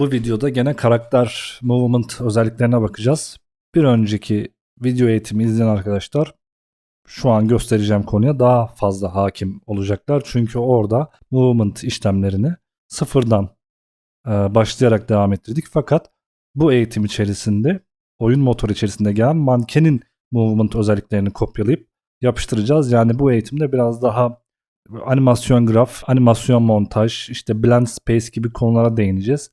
Bu videoda gene karakter movement özelliklerine bakacağız. Bir önceki video eğitimi izleyen arkadaşlar şu an göstereceğim konuya daha fazla hakim olacaklar. Çünkü orada movement işlemlerini sıfırdan e, başlayarak devam ettirdik. Fakat bu eğitim içerisinde oyun motoru içerisinde gelen mankenin movement özelliklerini kopyalayıp yapıştıracağız. Yani bu eğitimde biraz daha animasyon graf, animasyon montaj, işte blend space gibi konulara değineceğiz.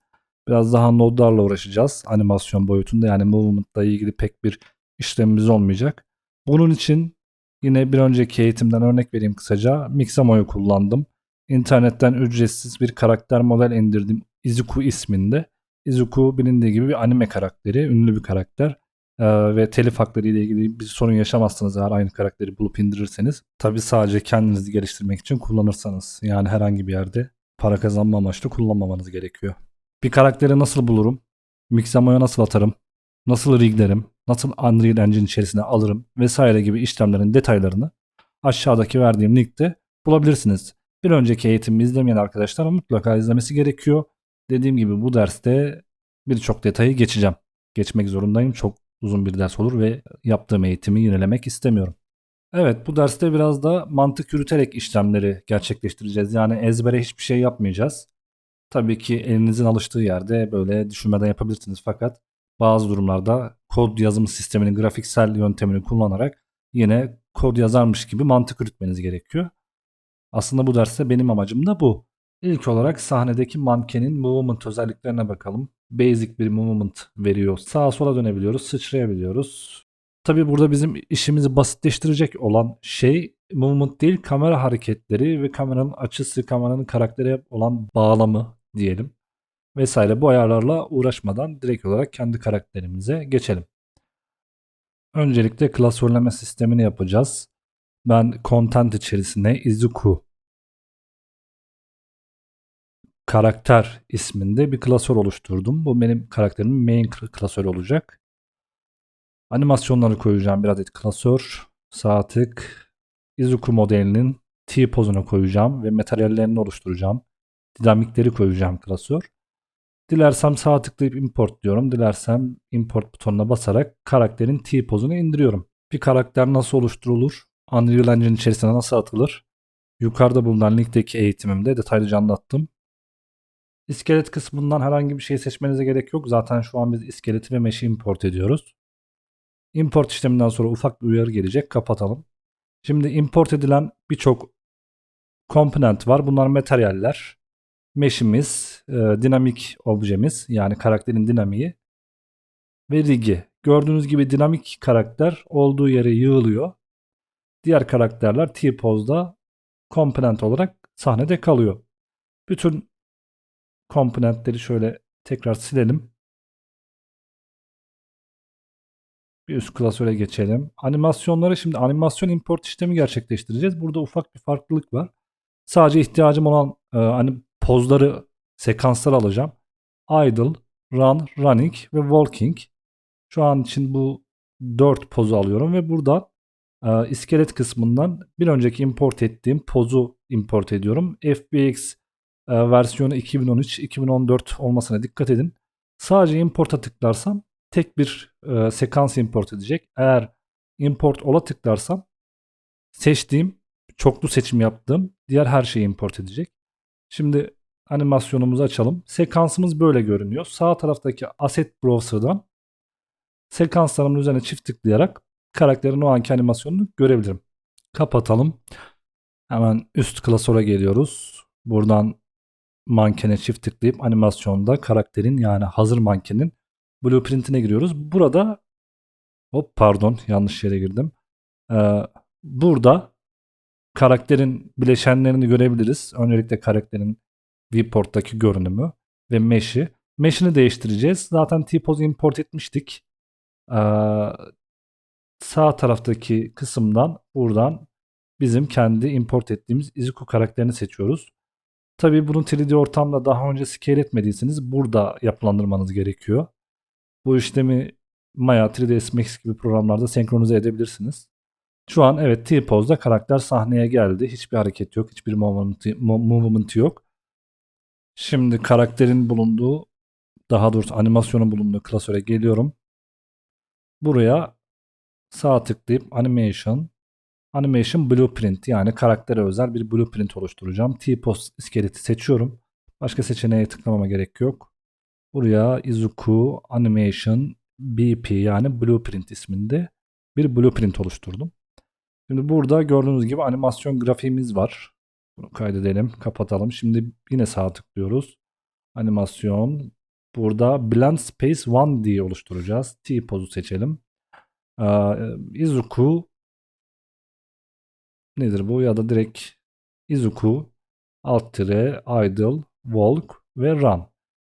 Biraz daha nodlarla uğraşacağız animasyon boyutunda yani movement'la ilgili pek bir işlemimiz olmayacak. Bunun için yine bir önceki eğitimden örnek vereyim kısaca. Mixamo'yu kullandım. İnternetten ücretsiz bir karakter model indirdim Izuku isminde. Izuku bilindiği gibi bir anime karakteri, ünlü bir karakter. Ee, ve telif hakları ile ilgili bir sorun yaşamazsınız eğer aynı karakteri bulup indirirseniz. Tabi sadece kendinizi geliştirmek için kullanırsanız. Yani herhangi bir yerde para kazanma amaçlı kullanmamanız gerekiyor. Bir karakteri nasıl bulurum? Mixamo'ya nasıl atarım? Nasıl riglerim? Nasıl Unreal Engine içerisine alırım? Vesaire gibi işlemlerin detaylarını aşağıdaki verdiğim linkte bulabilirsiniz. Bir önceki eğitimi izlemeyen arkadaşlar mutlaka izlemesi gerekiyor. Dediğim gibi bu derste birçok detayı geçeceğim. Geçmek zorundayım. Çok uzun bir ders olur ve yaptığım eğitimi yinelemek istemiyorum. Evet bu derste biraz da mantık yürüterek işlemleri gerçekleştireceğiz. Yani ezbere hiçbir şey yapmayacağız. Tabii ki elinizin alıştığı yerde böyle düşünmeden yapabilirsiniz fakat bazı durumlarda kod yazım sisteminin grafiksel yöntemini kullanarak yine kod yazarmış gibi mantık yürütmeniz gerekiyor. Aslında bu derste benim amacım da bu. İlk olarak sahnedeki mankenin movement özelliklerine bakalım. Basic bir movement veriyor. Sağa sola dönebiliyoruz, sıçrayabiliyoruz. Tabi burada bizim işimizi basitleştirecek olan şey movement değil kamera hareketleri ve kameranın açısı, kameranın karaktere olan bağlamı diyelim vesaire bu ayarlarla uğraşmadan direkt olarak kendi karakterimize geçelim. Öncelikle klasörleme sistemini yapacağız. Ben content içerisine Izuku karakter isminde bir klasör oluşturdum. Bu benim karakterimin main klasörü olacak. Animasyonları koyacağım bir adet klasör. Sağ tık Izuku modelinin T pozuna koyacağım ve materyallerini oluşturacağım. Dinamikleri koyacağım klasör. Dilersem sağ tıklayıp import diyorum. Dilersem import butonuna basarak karakterin T pozunu indiriyorum. Bir karakter nasıl oluşturulur? Unreal Engine içerisine nasıl atılır? Yukarıda bulunan linkteki eğitimimde detaylıca anlattım. İskelet kısmından herhangi bir şey seçmenize gerek yok. Zaten şu an biz iskeleti ve mesh'i import ediyoruz. Import işleminden sonra ufak bir uyarı gelecek. Kapatalım. Şimdi import edilen birçok komponent var. Bunlar materyaller. Mesh'imiz, e, dinamik objemiz yani karakterin dinamiği ve rigi. Gördüğünüz gibi dinamik karakter olduğu yere yığılıyor. Diğer karakterler T-Pose'da komponent olarak sahnede kalıyor. Bütün komponentleri şöyle tekrar silelim. Bir üst klasöre geçelim. Animasyonları şimdi animasyon import işlemi gerçekleştireceğiz. Burada ufak bir farklılık var. Sadece ihtiyacım olan e, hani pozları, sekansları alacağım. Idle, Run, Running ve Walking. Şu an için bu 4 pozu alıyorum ve burada e, iskelet kısmından bir önceki import ettiğim pozu import ediyorum. FBX e, versiyonu 2013-2014 olmasına dikkat edin. Sadece import'a tıklarsam tek bir e, sekans import edecek. Eğer import ola tıklarsam seçtiğim, çoklu seçim yaptığım diğer her şeyi import edecek. Şimdi animasyonumuzu açalım. Sekansımız böyle görünüyor. Sağ taraftaki Asset Browser'dan sekanslarımın üzerine çift tıklayarak karakterin o anki animasyonunu görebilirim. Kapatalım. Hemen üst klasöre geliyoruz. Buradan mankene çift tıklayıp animasyonda karakterin yani hazır mankenin blueprint'ine giriyoruz. Burada hop pardon yanlış yere girdim. Ee, burada karakterin bileşenlerini görebiliriz. Öncelikle karakterin viewport'taki görünümü ve mesh'i. Mesh'ini değiştireceğiz. Zaten T-Pose import etmiştik. Ee, sağ taraftaki kısımdan buradan bizim kendi import ettiğimiz Izuku karakterini seçiyoruz. Tabii bunu 3D ortamda daha önce scale etmediyseniz burada yapılandırmanız gerekiyor. Bu işlemi Maya 3ds Max gibi programlarda senkronize edebilirsiniz. Şu an evet T-Pose'da karakter sahneye geldi. Hiçbir hareket yok. Hiçbir movement, movement yok. Şimdi karakterin bulunduğu daha doğrusu animasyonun bulunduğu klasöre geliyorum. Buraya sağ tıklayıp animation animation blueprint yani karaktere özel bir blueprint oluşturacağım. T-post iskeleti seçiyorum. Başka seçeneğe tıklamama gerek yok. Buraya Izuku Animation BP yani Blueprint isminde bir blueprint oluşturdum. Şimdi burada gördüğünüz gibi animasyon grafiğimiz var. Bunu kaydedelim, kapatalım. Şimdi yine sağ tıklıyoruz. Animasyon. Burada Blend Space 1D oluşturacağız. T-pozu seçelim. Ee, Izuku nedir bu ya da direkt Izuku alt tire idle walk ve run.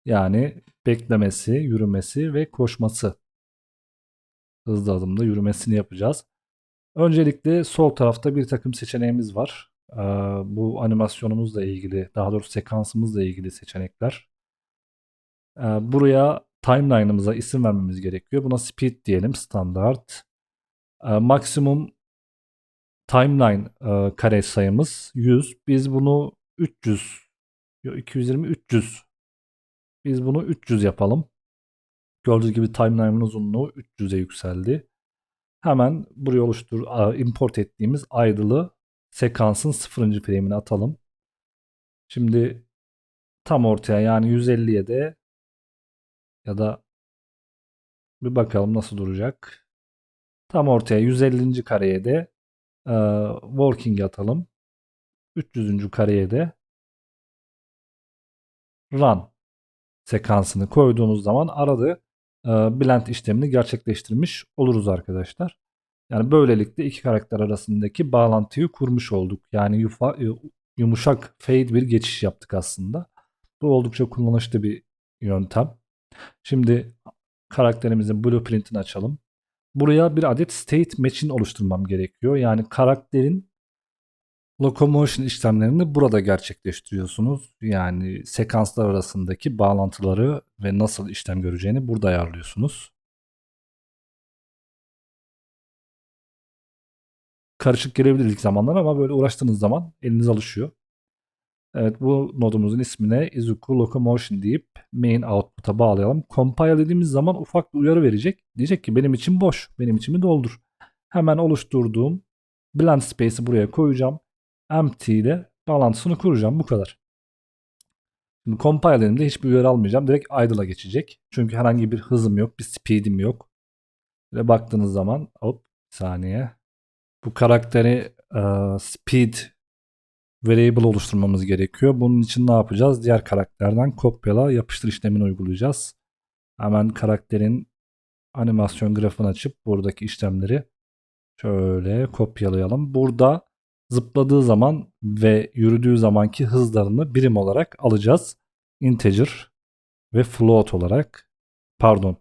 Yani beklemesi, yürümesi ve koşması. Hızlı adımda yürümesini yapacağız. Öncelikle sol tarafta bir takım seçeneğimiz var. Bu animasyonumuzla ilgili, daha doğrusu sekansımızla ilgili seçenekler. Buraya timeline'ımıza isim vermemiz gerekiyor. Buna speed diyelim, standart. Maksimum timeline kare sayımız 100. Biz bunu 300, 220, 300 biz bunu 300 yapalım. Gördüğünüz gibi timeline'ın uzunluğu 300'e yükseldi. Hemen buraya oluştur import ettiğimiz idle'ı sekansın 0. frame'ine atalım. Şimdi tam ortaya yani 150'ye de ya da bir bakalım nasıl duracak. Tam ortaya 150. kareye de e, working atalım. 300. kareye de run sekansını koyduğunuz zaman arada e, blend işlemini gerçekleştirmiş oluruz arkadaşlar. Yani böylelikle iki karakter arasındaki bağlantıyı kurmuş olduk. Yani yufa, e, yumuşak fade bir geçiş yaptık aslında. Bu oldukça kullanışlı bir yöntem. Şimdi karakterimizin blueprint'ini açalım. Buraya bir adet state match'in oluşturmam gerekiyor. Yani karakterin Locomotion işlemlerini burada gerçekleştiriyorsunuz. Yani sekanslar arasındaki bağlantıları ve nasıl işlem göreceğini burada ayarlıyorsunuz. Karışık gelebilir ilk zamanlar ama böyle uğraştığınız zaman eliniz alışıyor. Evet bu nodumuzun ismine Izuku Locomotion deyip main output'a bağlayalım. Compile dediğimiz zaman ufak bir uyarı verecek. Diyecek ki benim için boş, benim içimi doldur. Hemen oluşturduğum blend space'i buraya koyacağım empty ile bağlantısını kuracağım. Bu kadar. Şimdi compile'imde hiçbir uyarı almayacağım. Direkt idle'a geçecek. Çünkü herhangi bir hızım yok. Bir speed'im yok. Ve baktığınız zaman hop saniye. Bu karakteri uh, speed variable oluşturmamız gerekiyor. Bunun için ne yapacağız? Diğer karakterden kopyala yapıştır işlemini uygulayacağız. Hemen karakterin animasyon grafını açıp buradaki işlemleri şöyle kopyalayalım. Burada zıpladığı zaman ve yürüdüğü zamanki hızlarını birim olarak alacağız. Integer ve float olarak pardon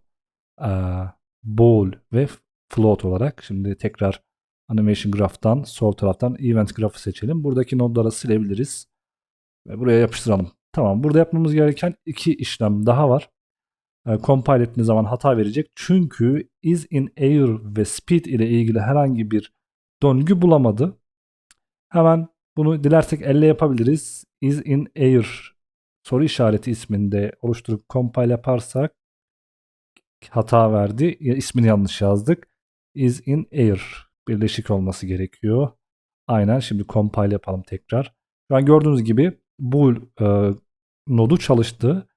bool ve float olarak şimdi tekrar animation graph'tan sol taraftan event graph'ı seçelim. Buradaki nodları silebiliriz ve buraya yapıştıralım. Tamam burada yapmamız gereken iki işlem daha var. compile ettiğiniz zaman hata verecek. Çünkü is in air ve speed ile ilgili herhangi bir döngü bulamadı. Hemen bunu dilersek elle yapabiliriz. Is in air soru işareti isminde oluşturup compile yaparsak hata verdi. İsmini yanlış yazdık. Is in air birleşik olması gerekiyor. Aynen şimdi compile yapalım tekrar. Şu an gördüğünüz gibi bu e, nodu çalıştı.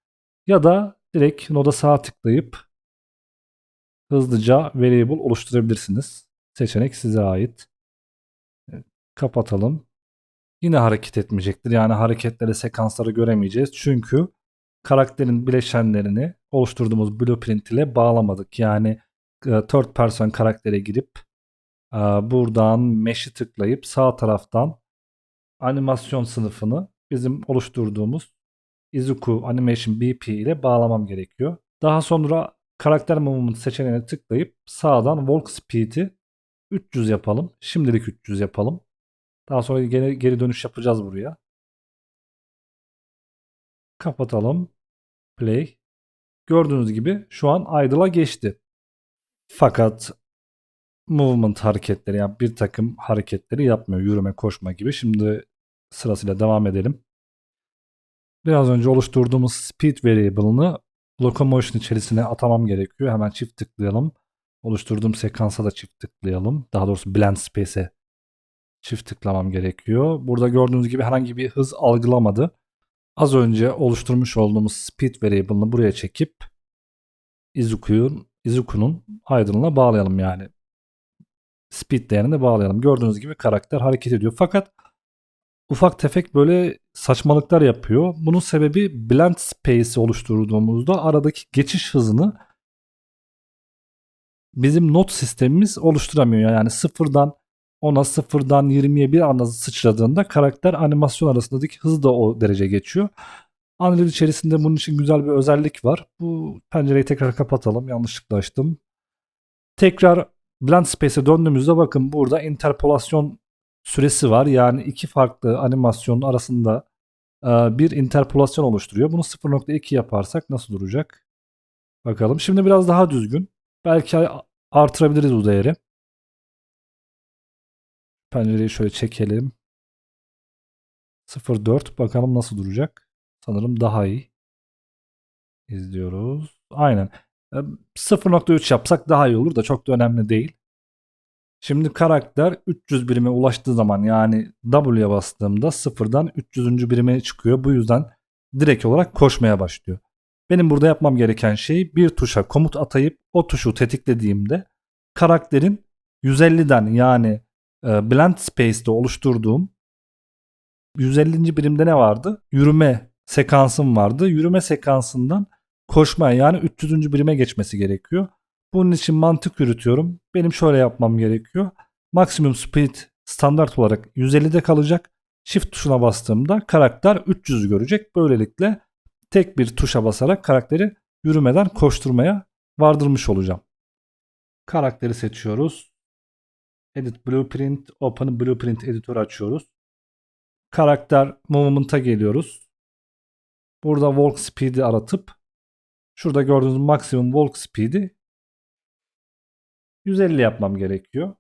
Ya da direkt noda sağ tıklayıp hızlıca variable oluşturabilirsiniz. Seçenek size ait. Kapatalım. Yine hareket etmeyecektir. Yani hareketleri, sekansları göremeyeceğiz. Çünkü karakterin bileşenlerini oluşturduğumuz blueprint ile bağlamadık. Yani e, third person karaktere girip buradan mesh'i tıklayıp sağ taraftan animasyon sınıfını bizim oluşturduğumuz Izuku Animation BP ile bağlamam gerekiyor. Daha sonra karakter movement seçeneğine tıklayıp sağdan walk speed'i 300 yapalım. Şimdilik 300 yapalım. Daha sonra geri, geri dönüş yapacağız buraya. Kapatalım. Play. Gördüğünüz gibi şu an idle'a geçti. Fakat movement hareketleri yani bir takım hareketleri yapmıyor. Yürüme, koşma gibi. Şimdi sırasıyla devam edelim. Biraz önce oluşturduğumuz speed variable'ını Locomotion içerisine atamam gerekiyor. Hemen çift tıklayalım. Oluşturduğum sekansa da çift tıklayalım. Daha doğrusu Blend Space'e çift tıklamam gerekiyor. Burada gördüğünüz gibi herhangi bir hız algılamadı. Az önce oluşturmuş olduğumuz speed variable'ını buraya çekip Izuku'nun Izuku'nun aydınına bağlayalım yani. Speed değerini bağlayalım. Gördüğünüz gibi karakter hareket ediyor. Fakat ufak tefek böyle saçmalıklar yapıyor. Bunun sebebi blend space'i oluşturduğumuzda aradaki geçiş hızını bizim not sistemimiz oluşturamıyor. Yani sıfırdan 10'a sıfırdan 20'ye bir anda sıçradığında karakter animasyon arasındaki hız da o derece geçiyor. Unreal içerisinde bunun için güzel bir özellik var. Bu pencereyi tekrar kapatalım. Yanlışlıkla açtım. Tekrar Blend Space'e döndüğümüzde bakın burada interpolasyon süresi var. Yani iki farklı animasyonun arasında e, bir interpolasyon oluşturuyor. Bunu 0.2 yaparsak nasıl duracak? Bakalım. Şimdi biraz daha düzgün. Belki artırabiliriz bu değeri. Pencereyi şöyle çekelim. 0.4 bakalım nasıl duracak. Sanırım daha iyi. İzliyoruz. Aynen. 0.3 yapsak daha iyi olur da çok da önemli değil. Şimdi karakter 300 birime ulaştığı zaman yani W'ye bastığımda sıfırdan 300. birime çıkıyor. Bu yüzden direkt olarak koşmaya başlıyor. Benim burada yapmam gereken şey bir tuşa komut atayıp o tuşu tetiklediğimde karakterin 150'den yani e, Blend Space'de oluşturduğum 150. birimde ne vardı? Yürüme sekansım vardı. Yürüme sekansından koşmaya yani 300. birime geçmesi gerekiyor. Bunun için mantık yürütüyorum. Benim şöyle yapmam gerekiyor. Maksimum speed standart olarak 150'de kalacak. Shift tuşuna bastığımda karakter 300'ü görecek. Böylelikle tek bir tuşa basarak karakteri yürümeden koşturmaya vardırmış olacağım. Karakteri seçiyoruz. Edit Blueprint, Open Blueprint Editor açıyoruz. Karakter Movement'a geliyoruz. Burada Walk Speed'i aratıp şurada gördüğünüz maksimum Walk Speed'i 150 yapmam gerekiyor.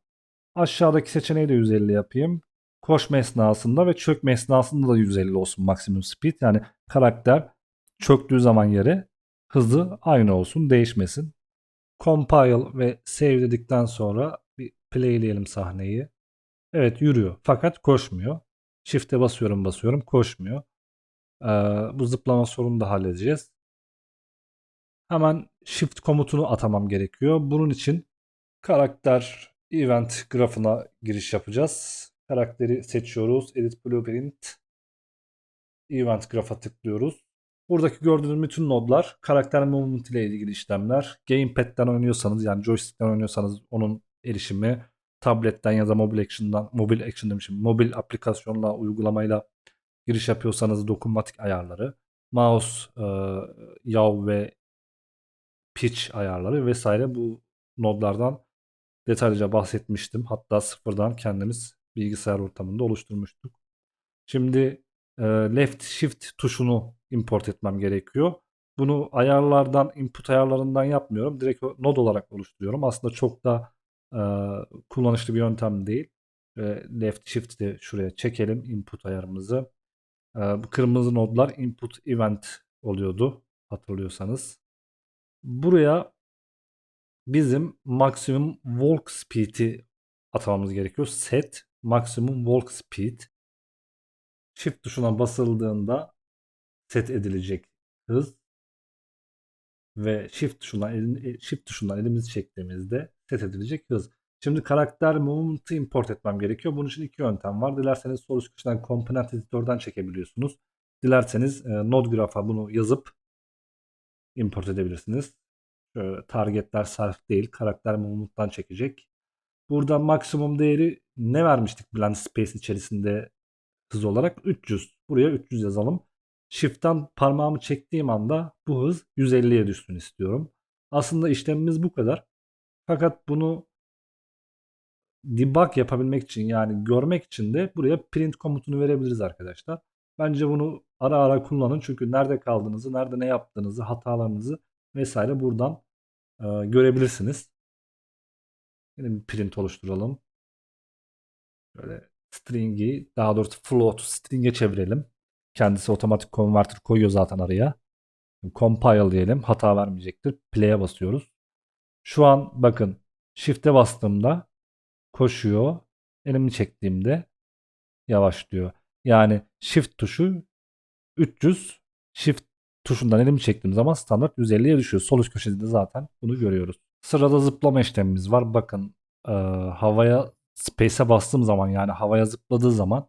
Aşağıdaki seçeneği de 150 yapayım. Koşma esnasında ve çökme esnasında da 150 olsun maksimum speed. Yani karakter çöktüğü zaman yere hızı aynı olsun, değişmesin. Compile ve save dedikten sonra bir playleyelim sahneyi. Evet yürüyor fakat koşmuyor. Shift'e basıyorum basıyorum koşmuyor. Ee, bu zıplama sorunu da halledeceğiz. Hemen shift komutunu atamam gerekiyor. Bunun için karakter event grafına giriş yapacağız. Karakteri seçiyoruz. Edit Blueprint. Event grafa tıklıyoruz. Buradaki gördüğünüz bütün nodlar karakter movement ile ilgili işlemler. Gamepad'den oynuyorsanız yani joystick'ten oynuyorsanız onun erişimi, tabletten ya da mobil action'dan, mobil action demişim, mobil aplikasyonla, uygulamayla giriş yapıyorsanız dokunmatik ayarları, mouse, e, yav ve pitch ayarları vesaire bu nodlardan detaylıca bahsetmiştim. Hatta sıfırdan kendimiz bilgisayar ortamında oluşturmuştuk. Şimdi e, left shift tuşunu import etmem gerekiyor. Bunu ayarlardan, input ayarlarından yapmıyorum. Direkt node olarak oluşturuyorum. Aslında çok da e, kullanışlı bir yöntem değil. E, left shift de şuraya çekelim input ayarımızı. E, bu kırmızı nodlar input event oluyordu hatırlıyorsanız. Buraya bizim maksimum walk speed'i atamamız gerekiyor. Set maksimum walk speed. Shift tuşuna basıldığında set edilecek hız ve shift tuşundan e, shift tuşundan elimizi çektiğimizde set edilecek hız. Şimdi karakter movement'ı import etmem gerekiyor. Bunun için iki yöntem var. Dilerseniz source kişiden component editörden çekebiliyorsunuz. Dilerseniz e, node graph'a bunu yazıp import edebilirsiniz. Şöyle targetler self değil. Karakter movement'tan çekecek. Burada maksimum değeri ne vermiştik Blend Space içerisinde hız olarak? 300. Buraya 300 yazalım. Shift'ten parmağımı çektiğim anda bu hız 150'ye düşsün istiyorum. Aslında işlemimiz bu kadar. Fakat bunu debug yapabilmek için yani görmek için de buraya print komutunu verebiliriz arkadaşlar. Bence bunu ara ara kullanın çünkü nerede kaldığınızı, nerede ne yaptığınızı, hatalarınızı vesaire buradan e, görebilirsiniz. Yine bir print oluşturalım. Böyle string'i daha doğrusu float string'e çevirelim. Kendisi otomatik converter koyuyor zaten araya. Compile diyelim. Hata vermeyecektir. Play'e basıyoruz. Şu an bakın Shift'e bastığımda koşuyor. Elimi çektiğimde yavaşlıyor. Yani Shift tuşu 300 Shift tuşundan elimi çektiğim zaman standart 150'ye düşüyor. Sol üst köşede de zaten bunu görüyoruz. Sırada zıplama işlemimiz var. Bakın e, havaya space'e bastığım zaman yani havaya zıpladığı zaman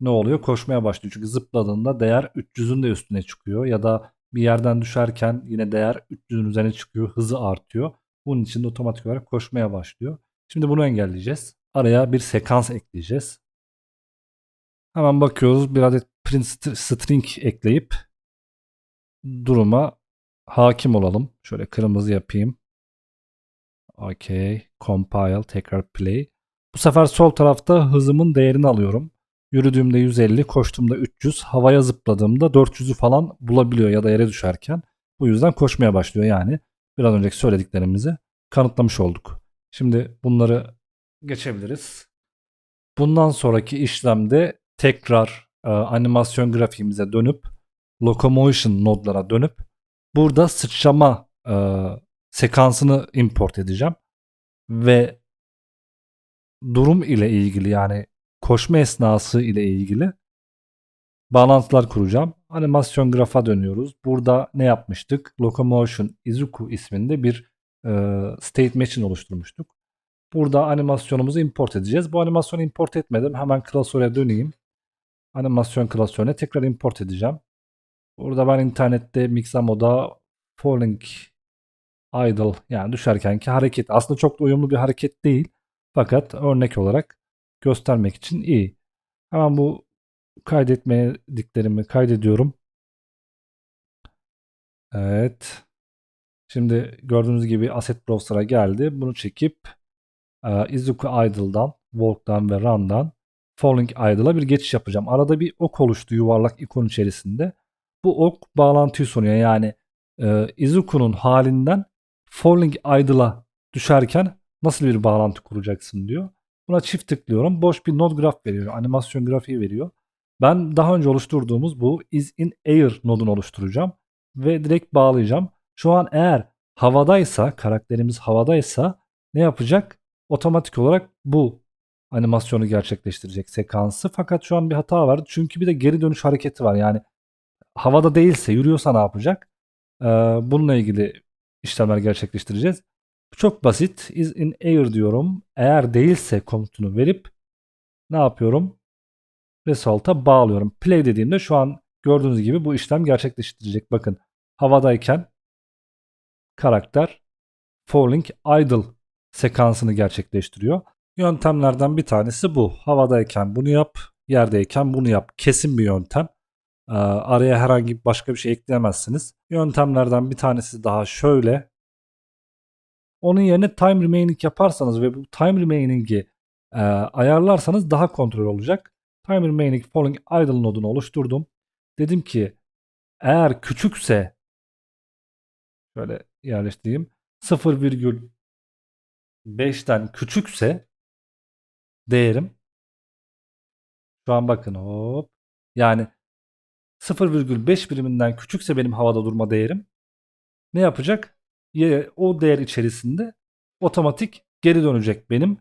ne oluyor? Koşmaya başlıyor. Çünkü zıpladığında değer 300'ün de üstüne çıkıyor ya da bir yerden düşerken yine değer 300'ün üzerine çıkıyor. Hızı artıyor. Bunun için de otomatik olarak koşmaya başlıyor. Şimdi bunu engelleyeceğiz. Araya bir sekans ekleyeceğiz. Hemen bakıyoruz. Bir adet print string ekleyip duruma hakim olalım. Şöyle kırmızı yapayım. OK. Compile. Tekrar play. Bu sefer sol tarafta hızımın değerini alıyorum. Yürüdüğümde 150, koştuğumda 300, havaya zıpladığımda 400'ü falan bulabiliyor ya da yere düşerken. Bu yüzden koşmaya başlıyor yani. Biraz önceki söylediklerimizi kanıtlamış olduk. Şimdi bunları geçebiliriz. Bundan sonraki işlemde tekrar e, animasyon grafiğimize dönüp locomotion nodlara dönüp burada sıçrama e, sekansını import edeceğim ve durum ile ilgili yani koşma esnası ile ilgili bağlantılar kuracağım. Animasyon grafa dönüyoruz. Burada ne yapmıştık? Locomotion Izuku isminde bir e, state machine oluşturmuştuk. Burada animasyonumuzu import edeceğiz. Bu animasyonu import etmedim. Hemen klasöre döneyim. Animasyon klasörüne tekrar import edeceğim. Burada ben internette Mixamo'da falling idle yani düşerkenki hareket aslında çok da uyumlu bir hareket değil. Fakat örnek olarak göstermek için iyi. Hemen bu kaydetmediklerimi kaydediyorum. Evet. Şimdi gördüğünüz gibi Asset Browser'a geldi. Bunu çekip e, Izuku Idle'dan, Walk'dan ve Run'dan Falling Idle'a bir geçiş yapacağım. Arada bir ok oluştu yuvarlak ikon içerisinde. Bu ok bağlantıyı sunuyor. Yani e, Izuku'nun halinden Falling Idle'a düşerken nasıl bir bağlantı kuracaksın diyor. Buna çift tıklıyorum. Boş bir node graf veriyor. Animasyon grafiği veriyor. Ben daha önce oluşturduğumuz bu is in air nodunu oluşturacağım. Ve direkt bağlayacağım. Şu an eğer havadaysa, karakterimiz havadaysa ne yapacak? Otomatik olarak bu animasyonu gerçekleştirecek sekansı. Fakat şu an bir hata var. Çünkü bir de geri dönüş hareketi var. Yani havada değilse, yürüyorsa ne yapacak? Ee, bununla ilgili işlemler gerçekleştireceğiz. Çok basit. Is in air diyorum. Eğer değilse komutunu verip ne yapıyorum? Result'a bağlıyorum. Play dediğimde şu an gördüğünüz gibi bu işlem gerçekleştirecek. Bakın havadayken karakter falling idle sekansını gerçekleştiriyor. Yöntemlerden bir tanesi bu. Havadayken bunu yap, yerdeyken bunu yap. Kesin bir yöntem. Ee, araya herhangi başka bir şey ekleyemezsiniz. Yöntemlerden bir tanesi daha şöyle. Onun yerine time remaining yaparsanız ve bu time remaining'i e, ayarlarsanız daha kontrol olacak. Time remaining falling idle nodunu oluşturdum. Dedim ki eğer küçükse şöyle yerleştireyim 0,5'ten küçükse değerim şu an bakın hop yani 0,5 biriminden küçükse benim havada durma değerim ne yapacak? o değer içerisinde otomatik geri dönecek benim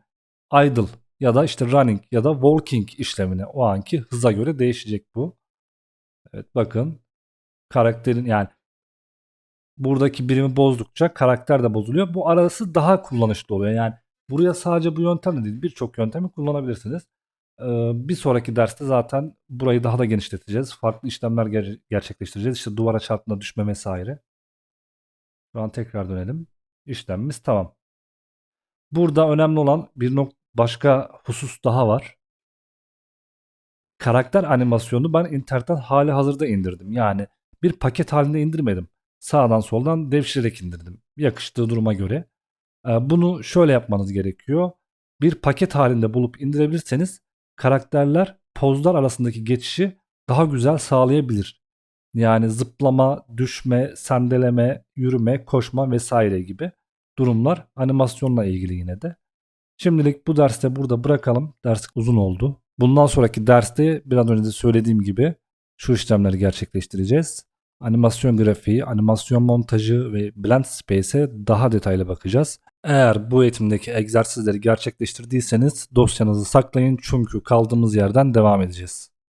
idle ya da işte running ya da walking işlemine o anki hıza göre değişecek bu. Evet bakın karakterin yani buradaki birimi bozdukça karakter de bozuluyor. Bu arası daha kullanışlı oluyor. Yani buraya sadece bu yöntem de değil birçok yöntemi kullanabilirsiniz. Ee, bir sonraki derste zaten burayı daha da genişleteceğiz. Farklı işlemler ger- gerçekleştireceğiz. İşte duvara çarpma, düşme vesaire. Şu an tekrar dönelim. İşlemimiz tamam. Burada önemli olan bir nok başka husus daha var. Karakter animasyonu ben internetten hali hazırda indirdim. Yani bir paket halinde indirmedim. Sağdan soldan devşirerek indirdim. Yakıştığı duruma göre. Ee, bunu şöyle yapmanız gerekiyor. Bir paket halinde bulup indirebilirseniz karakterler pozlar arasındaki geçişi daha güzel sağlayabilir. Yani zıplama, düşme, sendeleme, yürüme, koşma vesaire gibi durumlar animasyonla ilgili yine de. Şimdilik bu derste burada bırakalım. Ders uzun oldu. Bundan sonraki derste biraz önce de söylediğim gibi şu işlemleri gerçekleştireceğiz. animasyon grafiği, animasyon montajı ve blend space'e daha detaylı bakacağız. Eğer bu eğitimdeki egzersizleri gerçekleştirdiyseniz dosyanızı saklayın çünkü kaldığımız yerden devam edeceğiz.